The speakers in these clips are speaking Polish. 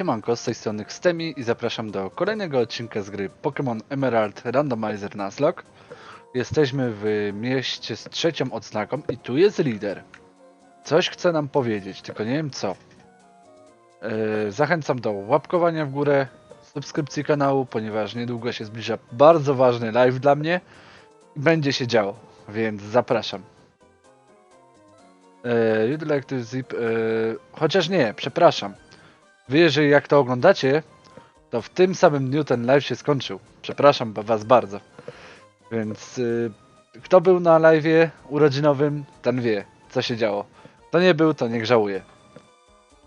Siemanko, z tej strony Xtemi i zapraszam do kolejnego odcinka z gry Pokémon Emerald Randomizer Nuzlocke. Jesteśmy w mieście z trzecią odznaką i tu jest lider. Coś chce nam powiedzieć, tylko nie wiem co. Yy, zachęcam do łapkowania w górę, subskrypcji kanału, ponieważ niedługo się zbliża bardzo ważny live dla mnie i będzie się działo, więc zapraszam. Yy, you'd like to zip... Yy, chociaż nie, przepraszam. Wy, jeżeli jak to oglądacie, to w tym samym dniu ten live się skończył. Przepraszam was bardzo. Więc y, kto był na live'ie urodzinowym, ten wie, co się działo. Kto nie był, to niech żałuje.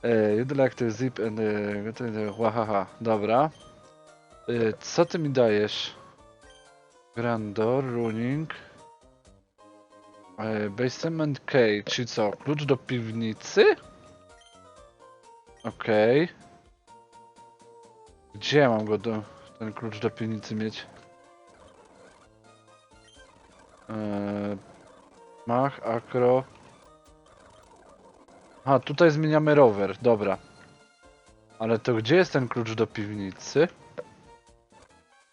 E, you'd like to zip and... y, Łahaha, dobra. Y, co ty mi dajesz? Grandor, runing... E, basement key, czyli co? Klucz do piwnicy? Okej. Gdzie ja mam go do, ten klucz do piwnicy mieć? Eee, mach, akro. A, tutaj zmieniamy rower, dobra. Ale to gdzie jest ten klucz do piwnicy?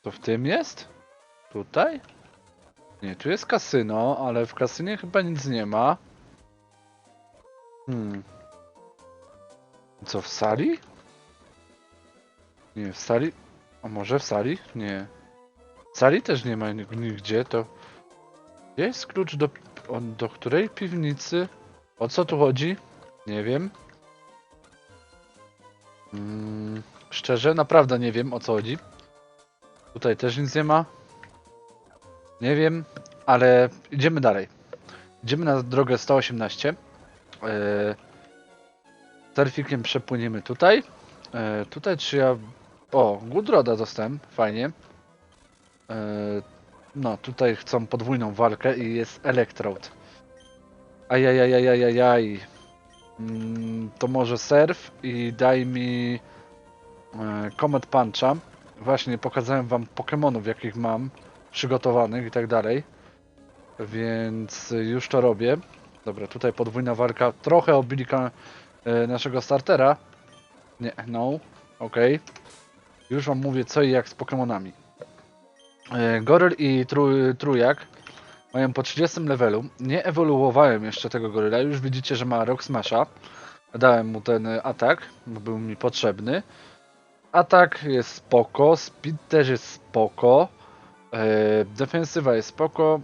To w tym jest? Tutaj? Nie, tu jest kasyno, ale w kasynie chyba nic nie ma. Hmm. Co, w sali? Nie, w sali? A może w sali? Nie. W sali też nie ma nig- nigdzie, to... Gdzie jest klucz do... Do której piwnicy? O co tu chodzi? Nie wiem. Mm, szczerze, naprawdę nie wiem o co chodzi. Tutaj też nic nie ma. Nie wiem, ale idziemy dalej. Idziemy na drogę 118. Eee, Surfikiem przepłyniemy tutaj. E, tutaj czy ja... O, Gudroda dostałem, fajnie. E, no, tutaj chcą podwójną walkę i jest Electrode. Ajajajajajajaj. Mm, to może surf i daj mi e, Comet Puncha. Właśnie pokazałem wam Pokémonów, jakich mam przygotowanych i tak dalej. Więc już to robię. Dobra, tutaj podwójna walka. Trochę obili naszego startera. Nie, no, okej. Już wam mówię co i jak z Pokémonami. E, Goryl i tru, Trujak mają po 30 levelu. Nie ewoluowałem jeszcze tego goryla. Już widzicie, że ma Rock Smasha. Dałem mu ten e, atak, bo był mi potrzebny. Atak jest spoko, speed też jest spoko. E, defensywa jest spoko.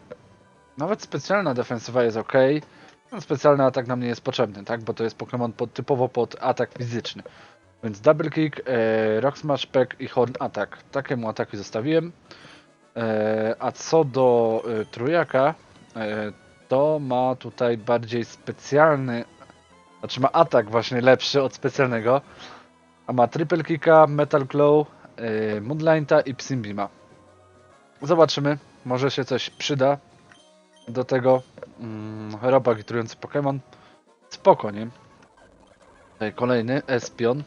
Nawet specjalna defensywa jest ok. No, specjalny atak nam nie jest potrzebny, tak? Bo to jest Pokémon pod, typowo pod atak fizyczny. Więc Double Kick, e, Rock Smash Pack i Horn Attack. Takie mu ataki zostawiłem. E, a co do e, trójaka, e, to ma tutaj bardziej specjalny, znaczy ma atak właśnie lepszy od specjalnego. A ma Triple Kicka, Metal Claw, e, Moonlighta i Psymbima. Zobaczymy, może się coś przyda do tego. Mm, trujący Pokémon. Spoko, nie? Tutaj kolejny, Espion.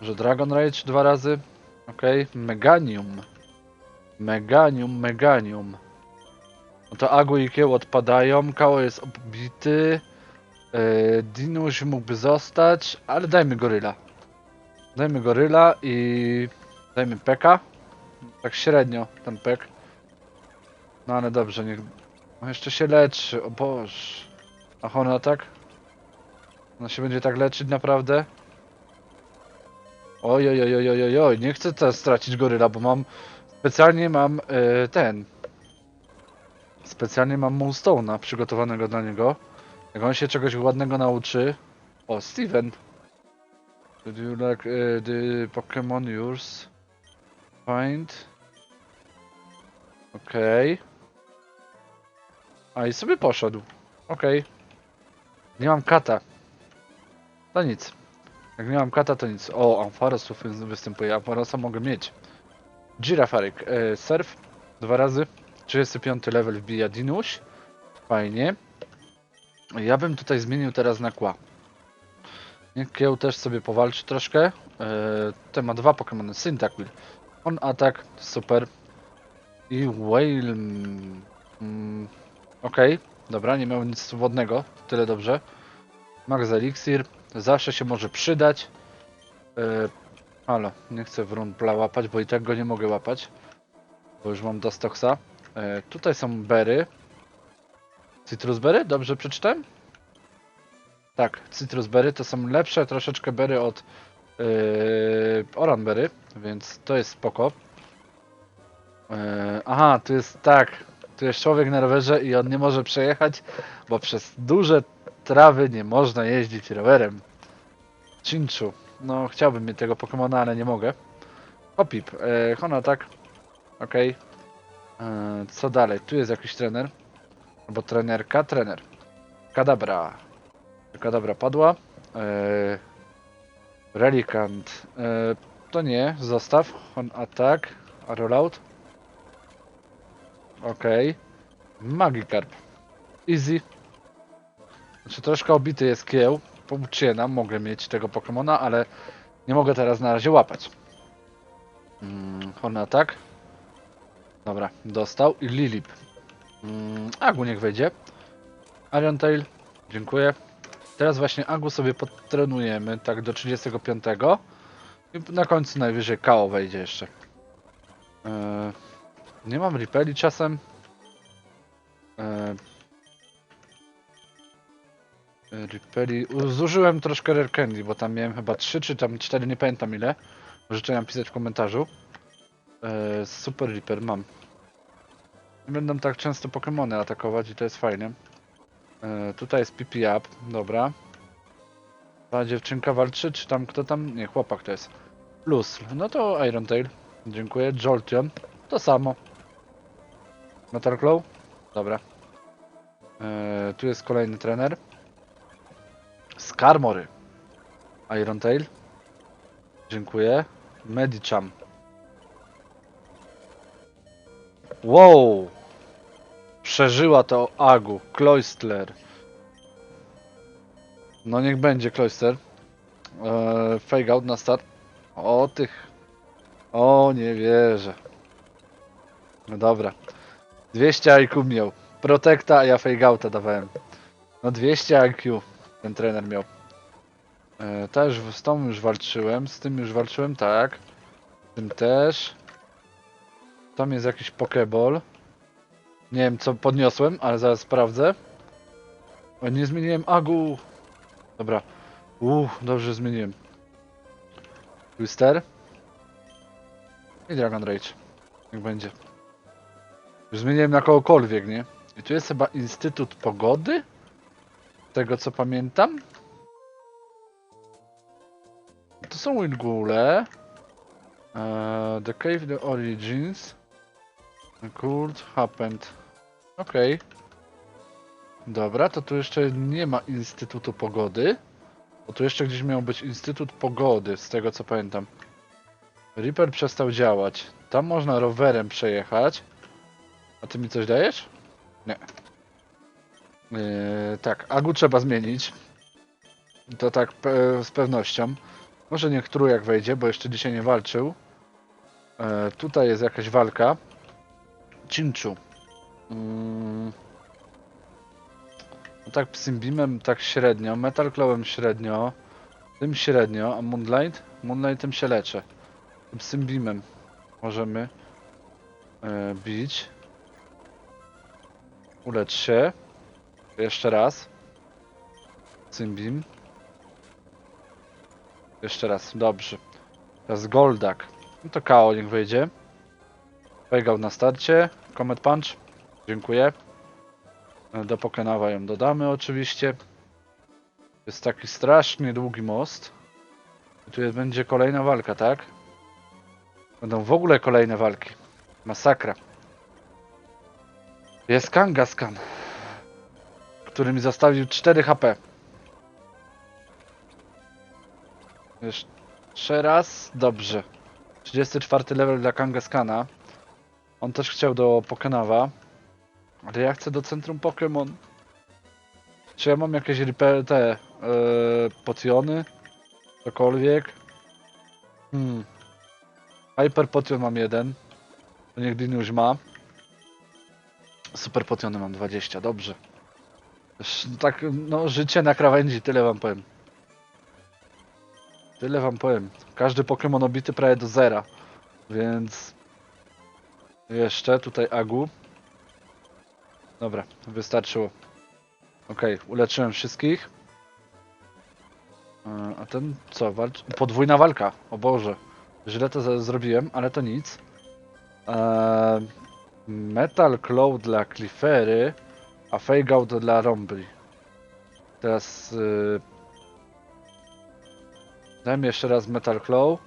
Że Dragon Rage dwa razy. Ok, Meganium. Meganium, Meganium. No to Agu i Kieł odpadają. Kało jest obity. Yy, Dinuś mógłby zostać, ale dajmy goryla. Dajmy goryla i dajmy peka. Tak średnio ten pek. No ale dobrze, niech. On jeszcze się leczy, o Boże. A ona tak? Ona się będzie tak leczyć naprawdę? Oj, oj, oj, oj, oj, oj, nie chcę teraz stracić goryla, bo mam... Specjalnie mam e, ten... Specjalnie mam Moonstone'a przygotowanego dla niego. Jak on się czegoś ładnego nauczy... O, Steven! Do you like e, the Pokemon yours? Find... Okej. A i sobie poszedł. Okej. Nie mam kata. To nic. Jak nie mam kata, to nic. O, Ampharos tu wy- występuje. Ampharosa mogę mieć. Girafaryk. E, surf. Dwa razy. 35 level wbija Dinuś. Fajnie. Ja bym tutaj zmienił teraz na kła. Kieł też sobie powalczy troszkę. E, tutaj ma dwa Pokémony. Cyndaquil. On atak. Super. I Whale... Mm, Okej. Dobra, nie miał nic wodnego. Tyle dobrze. Max Elixir. Zawsze się może przydać. E, Halo, nie chcę wróbla łapać, bo i tak go nie mogę łapać. Bo już mam Dostoksa. E, tutaj są bery. Citrus berry? Dobrze przeczytałem? Tak, citrus berry to są lepsze troszeczkę bery od yy, oranberry, więc to jest spoko. Yy, aha, tu jest tak, tu jest człowiek na rowerze i on nie może przejechać, bo przez duże trawy nie można jeździć rowerem. Chinchu. No, chciałbym mieć tego Pokemona, ale nie mogę. Hopip. E, Hona, tak. Okej. E, Co dalej? Tu jest jakiś trener. Albo trenerka. Trener. Kadabra. Kadabra padła. E, Relikant. E, to nie, zostaw. On attack. A rollout. Okej. Magikarp. Easy. Znaczy troszkę obity jest kieł. Pouczyna, mogę mieć tego Pokemona, ale nie mogę teraz na razie łapać. Mm, Horny atak. Dobra, dostał. I Lilip. Mm, Agu niech wejdzie. Arion Tail. Dziękuję. Teraz właśnie Agu sobie podtrenujemy, tak do 35. I na końcu najwyżej KO wejdzie jeszcze. Eee, nie mam Ripeli czasem. Eee, Ripeli. Zużyłem troszkę Rare Candy, bo tam miałem chyba 3 czy tam 4, nie pamiętam ile. Możecie nam pisać w komentarzu. Eee, Super Ripper mam. Nie będą tak często Pokémony atakować i to jest fajne. Eee, tutaj jest PP Up, dobra. Ta dziewczynka walczy, czy tam kto tam? Nie, chłopak to jest. Plus, no to Iron Tail. Dziękuję. Jolteon, to samo. Metal Claw? Dobra. Eee, tu jest kolejny trener. Skarmory. Iron Tail. Dziękuję. Medicham. Wow! Przeżyła to Agu. Cloistler. No niech będzie Cloister. Eee, fake out na start. O tych. O nie wierzę. No dobra. 200 IQ miał. Protekta, a ja fake outa dawałem. No 200 IQ ten trener miał. E, też z tą już walczyłem, z tym już walczyłem, tak. Z tym też. Tam jest jakiś pokeball. Nie wiem co podniosłem, ale zaraz sprawdzę. O, nie zmieniłem agu. Dobra. Uff, dobrze zmieniłem. Twister. I Dragon Rage. Niech będzie. Zmieniłem na kogokolwiek, nie? I tu jest chyba Instytut Pogody? Z tego co pamiętam. To są Wilgule. Uh, the Cave the Origins. The Cult Happened. Okej. Dobra, to tu jeszcze nie ma Instytutu Pogody. Bo tu jeszcze gdzieś miał być Instytut Pogody, z tego co pamiętam. Reaper przestał działać. Tam można rowerem przejechać. A ty mi coś dajesz? Nie. Yy, tak, Agu trzeba zmienić. To tak pe z pewnością. Może niech trójak wejdzie, bo jeszcze dzisiaj nie walczył. E, tutaj jest jakaś walka. Chinchu. Mm. No tak Psymbimem tak średnio, Metal Clawem średnio, tym średnio, a Moonlight? Moonlightem się leczę. Psymbimem możemy e, bić. Ulecz się. Jeszcze raz. Cymbim. Jeszcze raz, dobrze. Teraz Goldak. No to KO niech wyjdzie. Wejgał na starcie. Comet Punch. Dziękuję. Do Pokenawa ją dodamy oczywiście. Jest taki strasznie długi most. I tu będzie kolejna walka, tak? Będą w ogóle kolejne walki. Masakra. Jest Kangaskhan, który mi zostawił 4 HP. Jeszcze raz. Dobrze. 34 level dla Kangaskana. On też chciał do Pokenawa. Ale ja chcę do centrum Pokémon. Czy ja mam jakieś te yy, potiony? Cokolwiek? Hmm. Hyper potion mam jeden. To niech Dinuś ma. Super potiony mam 20, dobrze. Sz- Tak, no życie na krawędzi, tyle wam powiem. Tyle wam powiem. Każdy Pokémon obity prawie do zera. Więc... Jeszcze tutaj Agu. Dobra, wystarczyło. Okej, uleczyłem wszystkich. E, A ten co? Walcz... Podwójna walka. O Boże. Źle to zrobiłem, ale to nic. Eee, Metal Claw dla Cliffery, a Fake Out dla Rombly. Teraz yy... daj mi jeszcze raz Metal Claw,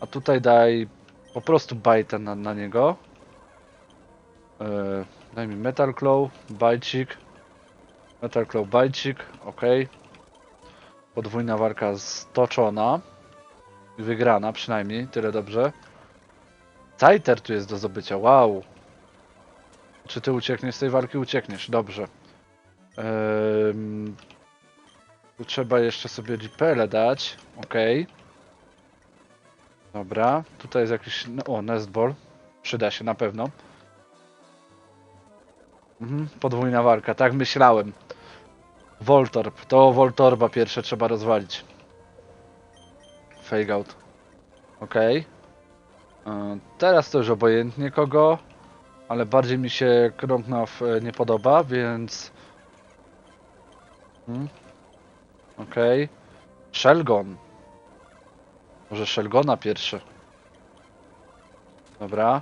a tutaj daj po prostu bajtę na, na niego. Yy, daj mi Metal Claw, bajcik. Metal Claw, bajcik, ok. Podwójna walka stoczona. Wygrana przynajmniej, tyle dobrze. Citer tu jest do zdobycia, wow. Czy ty uciekniesz z tej walki? Uciekniesz, dobrze. Tu trzeba jeszcze sobie GPL dać, ok. Dobra, tutaj jest jakiś, no, o, Nestball. Przyda się na pewno. Mhm, podwójna walka, tak myślałem. Voltorb, to Voltorba pierwsze trzeba rozwalić. Fake out. Okej. E, Teraz to już obojętnie kogo, ale bardziej mi się Krągnaw e, nie podoba, więc... Hmm. Okej. Shelgon. Może Shelgona pierwszy. Dobra.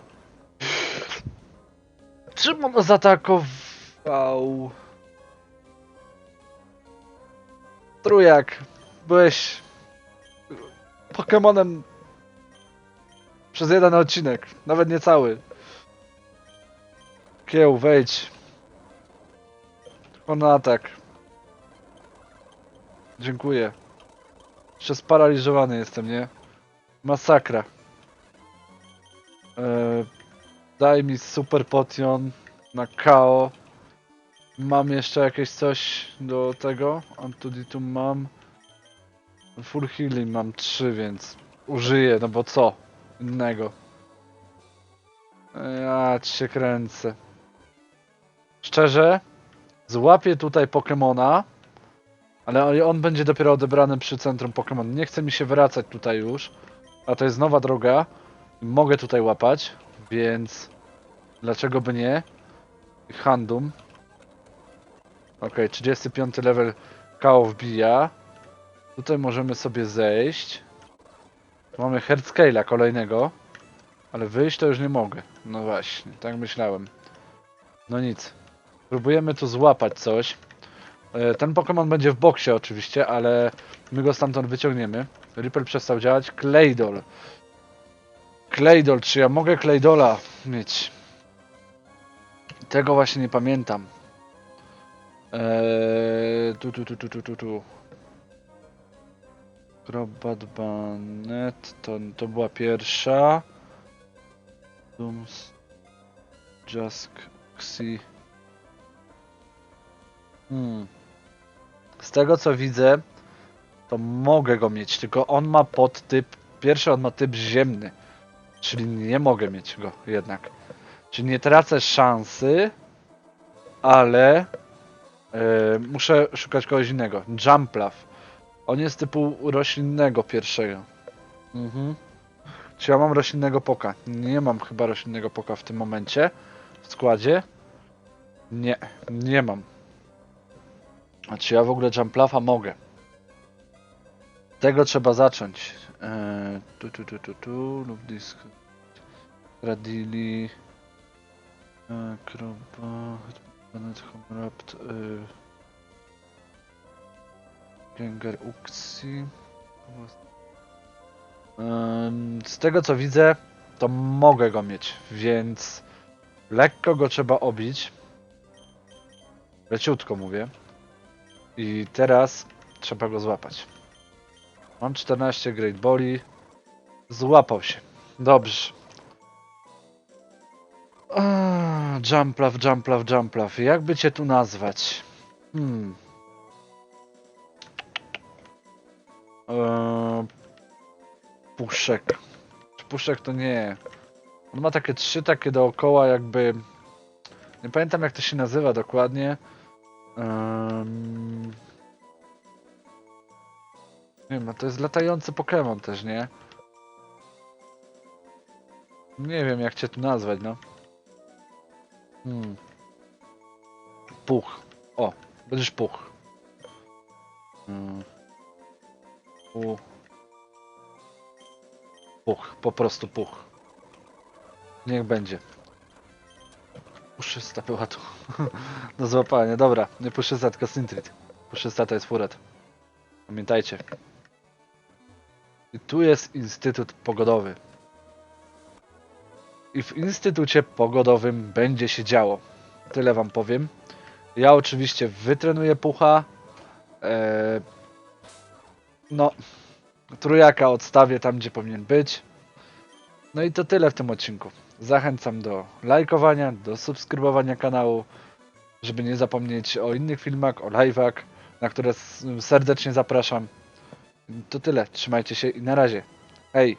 Czym on zaatakował? Trójak. Byłeś Pokemonem przez jeden odcinek, nawet nie cały. Kieł, wejdź. Tylko na atak. Dziękuję. Jeszcze sparaliżowany jestem, nie? Masakra. Eee, daj mi super potion na KO. Mam jeszcze jakieś coś do tego. Antuditum mam. Full healing mam 3, więc użyję, no bo co innego. Ja ci się kręcę. Szczerze, złapię tutaj Pokemona, ale on będzie dopiero odebrany przy centrum Pokemon. Nie chce mi się wracać tutaj już, a to jest nowa droga. Mogę tutaj łapać, więc dlaczego by nie? Handum. Ok, 35 level KO wbija. Tutaj możemy sobie zejść. Tu mamy Herdscale'a kolejnego. Ale wyjść to już nie mogę. No właśnie, tak myślałem. No nic. Próbujemy tu złapać coś. E, Ten Pokémon będzie w boksie oczywiście, ale my go stamtąd wyciągniemy. Ripple przestał działać. Claydol. Claydol, czy ja mogę Claydola mieć? Tego właśnie nie pamiętam. Eee, tu, tu, tu, tu, tu, tu, tu. Crobat Banet, to, to była pierwsza. Dooms. Jask Xi. Hmm. Z tego co widzę, to mogę go mieć, tylko on ma podtyp. Pierwszy on ma typ ziemny. Czyli nie mogę mieć go jednak. Czyli nie tracę szansy, ale e, muszę szukać kogoś innego. Jumplaw. On jest typu roślinnego pierwszego. Mhm. Czy ja mam roślinnego poka? Nie mam chyba roślinnego poka w tym momencie w składzie. Nie, nie mam. A czy ja w ogóle Jumplafa mogę? Tego trzeba zacząć. Eee, tu, tu, tu, tu, tu, lub disk. Radili. Eee, Kroba. Planet Homrapt. Eee, Gengar Uxi. Em, Z tego co widzę, to mogę go mieć, więc lekko go trzeba obić. Leciutko mówię. I teraz trzeba go złapać. Mam 14 Great Boli. Złapał się. Dobrze. Jumplaw, Jumplaw, Jumplaw. Jakby cię tu nazwać? Hmm. Eee, puszek. Puszek to nie. On ma takie trzy takie dookoła jakby... Nie pamiętam jak to się nazywa dokładnie. Em, Nie wiem, a to jest latający Pokémon też, nie? Nie wiem jak cię tu nazwać, no. Hmm. Puch. O, będziesz puch. Hmm. Pu. Puch, po prostu puch. Niech będzie. Puszysta była tu. Do złapania, dobra. Nie puszysta, tylko Sintrit. Puszysta to jest furet. Pamiętajcie. I tu jest Instytut Pogodowy. I w Instytucie Pogodowym będzie się działo. Tyle wam powiem. Ja oczywiście wytrenuję pucha. Eee, no, trójaka odstawię tam, gdzie powinien być. No i to tyle w tym odcinku. Zachęcam do lajkowania, do subskrybowania kanału, żeby nie zapomnieć o innych filmach, o live'ach, na które serdecznie zapraszam. To tyle. Trzymajcie się i na razie. Hej!